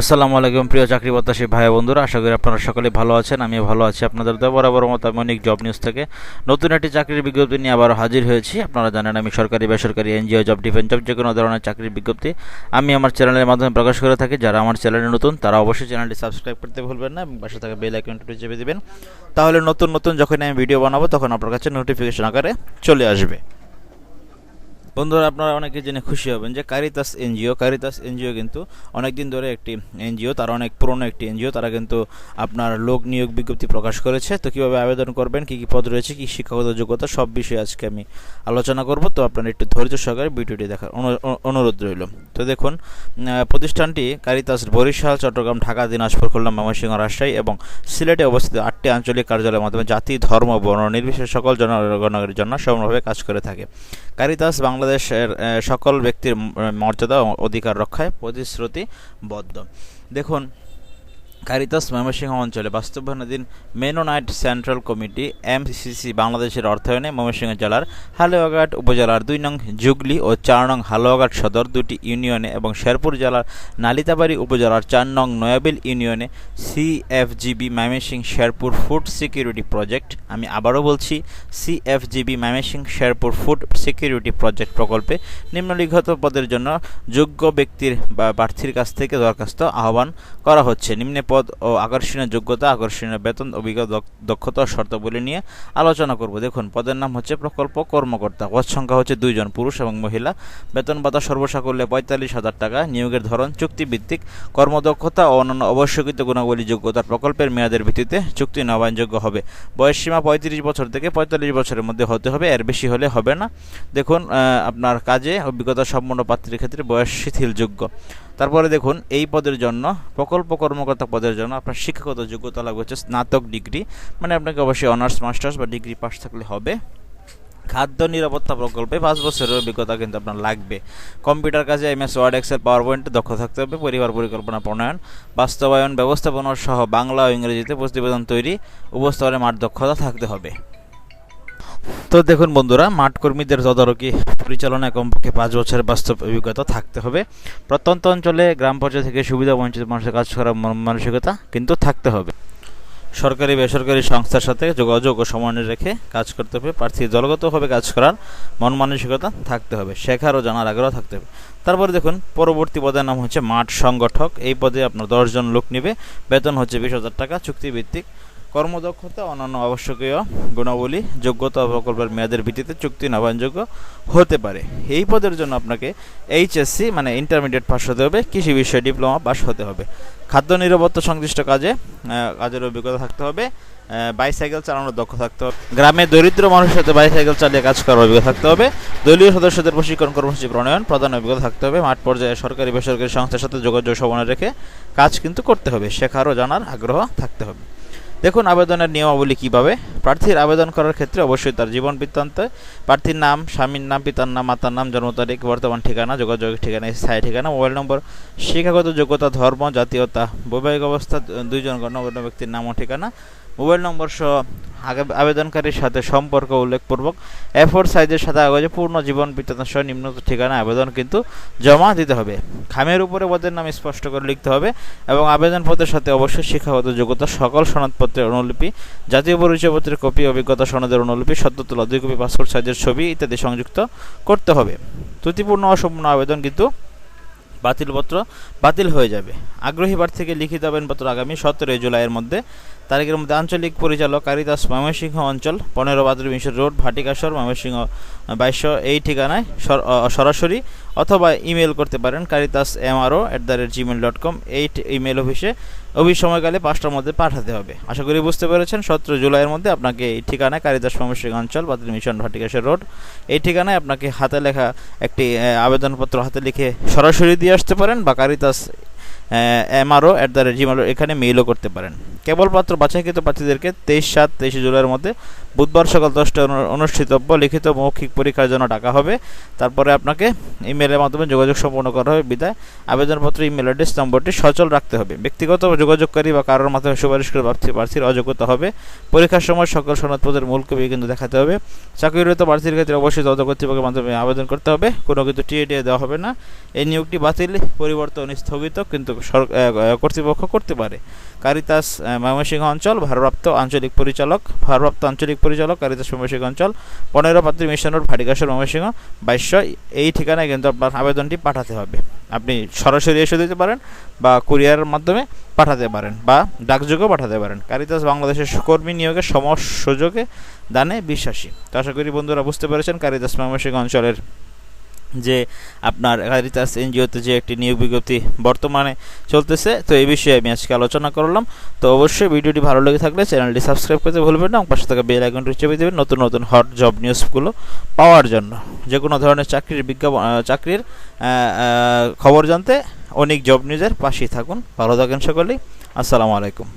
আসসালামু আলাইকুম প্রিয় চাকরি প্রত্যাশী ভাই বন্ধুরা, আশা করি আপনারা সকলে ভালো আছেন আমি ভালো আছি আপনাদের তো বরাবর মতো, আমি অনেক জব নিউজ থেকে। নতুন একটি চাকরির বিজ্ঞপ্তি নিয়ে আবার হাজির হয়েছি। আপনারা জানেন আমি সরকারি, বেসরকারি, এনজিও, জব ডিফেন্স, জব যে কোনো ধরনের চাকরির বিজ্ঞপ্তি আমি আমার চ্যানেলের মাধ্যমে প্রকাশ করে থাকি। যারা আমার চ্যানেলে নতুন, তারা অবশ্যই চ্যানেলটি সাবস্ক্রাইব করতে ভুলবেন না এবং পাশে থাকা বেল আইকনটি চেপে দিবেন। তাহলে নতুন নতুন যখন আমি ভিডিও বানাবো, তখন আপনার কাছে নোটিফিকেশন আকারে চলে আসবে। বন্ধুরা, আপনারা অনেকে জেনে খুশি হবেন যে কারিতাস এনজিও কারিতাস এনজিও কিন্তু অনেক দিন ধরে একটি এনজিও তারা অনেক পুরনো একটি এনজিও তারা কিন্তু আপনার লোক নিয়োগ বিজ্ঞপ্তি প্রকাশ করেছে। তো কীভাবে আবেদন করবেন, কী কী পদ রয়েছে, কী শিক্ষাগত যোগ্যতা, সব বিষয়ে আজকে আমি আলোচনা করব। তো আপনারা একটু ধৈর্য সহকারে ভিডিওটি দেখার অনু- অনু- অনুরোধ রইল। তো দেখুন প্রতিষ্ঠানটি কারিতাস বরিশাল, চট্টগ্রাম, ঢাকা, দিনাজপুর, খুলনা, ময়মনসিংহ, রাজশাহী এবং সিলেটে অবস্থিত আটটি আঞ্চলিক কার্যালয়ের মাধ্যমে জাতি, ধর্ম, বর্ণ নির্বিশেষে সকল জনগণের জন্য সমানভাবে কাজ করে থাকে। কারিতাস বাংলাদেশের সকল ব্যক্তির মর্যাদা ও অধিকার রক্ষায় প্রতিশ্রুতিবদ্ধ। দেখুন কারিতাস ময়মনসিংহ অঞ্চলে বাস্তবায়নাধীন মেনোনাইট সেন্ট্রাল কমিটি, এমসিসি বাংলাদেশের অর্থায়নে ময়মনসিংহ জেলার হালুয়াঘাট উপজেলার দুই নং জুগলি ও চার নং হালুয়াঘাট সদর দুটি ইউনিয়নে এবং শেরপুর জেলার নালিতাবাড়ি উপজেলার চার নং নয়াবিল ইউনিয়নে CFGB Mymensingh Sherpur food security project. আমি আবারও বলছি, CFGB Mymensingh Sherpur food security project প্রকল্পে নিম্নলিখিত পদের জন্য যোগ্য ব্যক্তির বা প্রার্থীর কাছ থেকে দরখাস্ত আহ্বান করা হচ্ছে। নিম্নে পদ ও আকর্ষণীয় যোগ্যতা, আকর্ষণীয় বেতন, অভিজ্ঞতা দক্ষতা শর্তাবলী নিয়ে আলোচনা করব। দেখুন, পদের নাম হচ্ছে প্রকল্প কর্মকর্তা। পদ সংখ্যা হচ্ছে দুইজন পুরুষ এবং মহিলা। বেতন ভাতা সর্বসাকুল্যে পঁয়তাল্লিশ হাজার টাকা। নিয়োগের ধরন চুক্তিভিত্তিক। কর্মদক্ষতা ও অন্যান্য অবশ্যকৃত গুণাবলী যোগ্যতা প্রকল্পের মেয়াদের ভিত্তিতে চুক্তি নবায়নযোগ্য হবে। বয়সসীমা পঁয়ত্রিশ বছর থেকে পঁয়তাল্লিশ বছরের মধ্যে হতে হবে। এর বেশি হলে হবে না। দেখুন আপনার কাজে অভিজ্ঞতা সম্পন্ন প্রার্থীর ক্ষেত্রে বয়স শিথিলযোগ্য। তারপরে দেখুন, এই পদের জন্য, প্রকল্প কর্মকর্তা পদের জন্য আপনার শিক্ষাগত যোগ্যতা লাগবে হচ্ছে স্নাতক ডিগ্রি। মানে আপনাকে অবশ্যই অনার্স, মাস্টার্স বা ডিগ্রি পাস থাকলে হবে। খাদ্য নিরাপত্তা প্রকল্পে পাঁচ বছরের অভিজ্ঞতা কিন্তু আপনার লাগবে। কম্পিউটার কাজে M S Word, Excel power পয়েন্টে দক্ষ থাকতে হবে, পরিবার পরিকল্পনা, প্রণয়ন, বাস্তবায়ন ব্যবস্থাপনা সহ বাংলা ও ইংরেজিতে প্রতিবেদন তৈরি উপস্থাপনের মাঠ দক্ষতা থাকতে হবে। তো দেখুন বন্ধুরা, মাঠ কর্মীদের তদারকি পরিচালনায় কমপক্ষে পাঁচ বছরের বাস্তব অভিজ্ঞতা থাকতে হবে। প্রত্যন্ত অঞ্চলে গ্রাম পর্যায় থেকে সুবিধা বঞ্চিত মানুষের কাজ করার মন- মানসিকতা কিন্তু থাকতে হবে। সরকারি, বেসরকারি সংস্থার সাথে যোগাযোগ ও সমন্বয় রেখে কাজ করতে হবে। প্রার্থী দলগতভাবে কাজ করার মন মানসিকতা থাকতে হবে। শেখার ও জানার আগ্রহ থাকতে হবে। তারপরে দেখুন, পরবর্তী পদের নাম হচ্ছে মাঠ সংগঠক। এই পদে আপনার দশজন লোক নেবে। বেতন হচ্ছে বিশ হাজার টাকা। চুক্তিভিত্তিক কর্মদক্ষতা, অন্যান্য আবশ্যকীয় গুণাবলী, যোগ্যতা প্রকল্পের মেয়াদের ভিত্তিতে চুক্তি নবায়নযোগ্য হতে পারে। এই পদের জন্য আপনাকে এইচএসসি মানে ইন্টারমিডিয়েট পাস হতে হবে, কৃষি বিষয়ে ডিপ্লোমা পাস হতে হবে। খাদ্য নিরাপত্তা সংশ্লিষ্ট কাজে কাজের অভিজ্ঞতা থাকতে হবে বাইসাইকেল চালানোর দক্ষ থাকতে হবে। গ্রামে দরিদ্র মানুষের সাথে বাইসাইকেল চালিয়ে কাজ করার অভিজ্ঞতা থাকতে হবে। দলীয় সদস্যদের প্রশিক্ষণ, কর্মসূচি প্রণয়ন প্রধান অভিজ্ঞতা থাকতে হবে। মাঠ পর্যায়ে সরকারি, বেসরকারি সংস্থার সাথে যোগাযোগ সমন্বয় রেখে কাজ কিন্তু করতে হবে। শেখার ও জানার আগ্রহ থাকতে হবে। দেখুন, আবেদনের নিয়মাবলী কীভাবে? প্রার্থীর আবেদন করার ক্ষেত্রে অবশ্যই তার জীবন বৃত্তান্ত, প্রার্থীর নাম, স্বামীর নাম, পিতার নাম, মাতার নাম, জন্ম তারিখ, বর্তমান ঠিকানা যোগাযোগের ঠিকানা, স্থায়ী ঠিকানা, মোবাইল নম্বর, শিক্ষাগত যোগ্যতা, ধর্ম, জাতীয়তা, বৈবাহিক অবস্থা, দুইজন গণ্যগণ্য ব্যক্তির নাম ও ঠিকানা মোবাইল নম্বর সহ আগে- আবেদনকারীর সাথে সম্পর্ক উল্লেখপূর্বক এফোর সাইজের সাথে কাগজে পূর্ণ জীবন বৃত্তান্ত সহ নিম্নত ঠিকানা আবেদন কিন্তু জমা দিতে হবে। খামের উপরে পদের নাম স্পষ্ট করে লিখতে হবে এবং আবেদনপত্রের সাথে অবশ্যই শিক্ষাগত যোগ্যতা, সকল সনদপত্রের অনুলিপি, জাতীয় পরিচয়পত্রের কপি, অভিজ্ঞতা সনদের অনুলিপি, সদ্য দুই কপি পাসপোর্ট সাইজের ছবি ইত্যাদি সংযুক্ত করতে হবে। ত্রুটিপূর্ণ অসম্পূর্ণ আবেদন কিন্তু বাতিলপত্র বাতিল হয়ে যাবে। আগ্রহী প্রার্থীকে লিখিত আবেদনপত্র আগামী সতেরোই জুলাইয়ের মধ্যে। তারিখের মধ্যে আঞ্চলিক পরিচালক কারিদাস ময়মনসিংহ অঞ্চল, পনেরো বাদুর মিশর রোড, ভাটিকাশর, ময়মনসিংহ বাইশশো এই ঠিকানায় সর- সরাসরি অথবা ইমেল করতে পারেন Caritas MRO at the rate Gmail dot com এই ইমেল অফিসে অফিস সময়কালে পাঁচটার মধ্যে পাঠাতে হবে। আশা করি বুঝতে পেরেছেন, সতেরো জুলাইয়ের মধ্যে আপনাকে এই ঠিকানায় কারিদাস ময়মনসিংহ অঞ্চল, বাতিল মিশন ভাটিকাশের রোড, এই ঠিকানায় আপনাকে হাতে লেখা একটি আবেদনপত্র হাতে লিখে সরাসরি দিয়ে আসতে পারেন বা Caritas MRO at the rate Gmail এখানে মেইলও করতে পারেন। কেবলমাত্র বাছাইকৃত প্রার্থীদেরকে তেইশ সাত তেইশে জুলাইয়ের মধ্যে বুধবার সকাল দশটায় অনুষ্ঠিতব্য। লিখিত মৌখিক পরীক্ষার জন্য ডাকা হবে। তারপরে আপনাকে ইমেলের মাধ্যমে যোগাযোগ সম্পন্ন করা হবে। বিদায়। আবেদনপত্র, ইমেল অ্যাড্রেস, নম্বরটি সচল রাখতে হবে। ব্যক্তিগত যোগাযোগকারী বা কারোর মাধ্যমে সুপারিশ করে প্রার্থী, প্রার্থীর অযোগ্যতা হবে। পরীক্ষার সময় সকল সনদপত্রের মূল কবি কিন্তু দেখাতে হবে। চাকরিরত প্রার্থীর ক্ষেত্রে অবশ্যই তদন্ত কর্তৃপক্ষের মাধ্যমে আবেদন করতে হবে। কোনো কিন্তু টিএডিএ দেওয়া হবে না। এই নিয়োগটি বাতিল, পরিবর্তন স্থগিত কিন্তু কর্তৃপক্ষ করতে পারে। কারিতাস ময়মনসিংহ অঞ্চল, ভারপ্রাপ্ত আঞ্চলিক পরিচালক, ভারপ্রাপ্ত আঞ্চলিক পরিচালক কারিতাস ময়মনসিংহ অঞ্চল, পনেরো পাত্রী মিশন রোড ভাটিকাশর ময়মনসিংহ, বাইশশো, এই ঠিকানায় কিন্তু আপনার আবেদনটি পাঠাতে হবে। আপনি সরাসরি এসে দিতে পারেন বা কুরিয়ারের মাধ্যমে পাঠাতে পারেন বা ডাকযোগেও পাঠাতে পারেন। কারিতাস বাংলাদেশের কর্মী নিয়োগের সম সুযোগে দানে বিশ্বাসী। তো আশা করি বন্ধুরা বুঝতে পেরেছেন কারিতাস ময়মনসিংহ অঞ্চলের যে আপনার কারিতাস এনজিওতে যে একটি নিয়োগ বিজ্ঞপ্তি বর্তমানে চলতেছে, তো এই বিষয়ে আমি আজকে আলোচনা করলাম। তো অবশ্যই ভিডিওটি ভালো লেগে থাকলে চ্যানেলটি সাবস্ক্রাইব করতে ভুলবেন না, এবং পাশে থাকা বেল আইকনটি চেপে দেবেন নতুন নতুন হট জব নিউজগুলো পাওয়ার জন্য। যে কোনো ধরনের চাকরির বিজ্ঞাপন চাকরির খবর জানতে অনেক জব নিউজের পাশেই থাকুন। ভালো থাকেন সকলেই। আসসালামু আলাইকুম।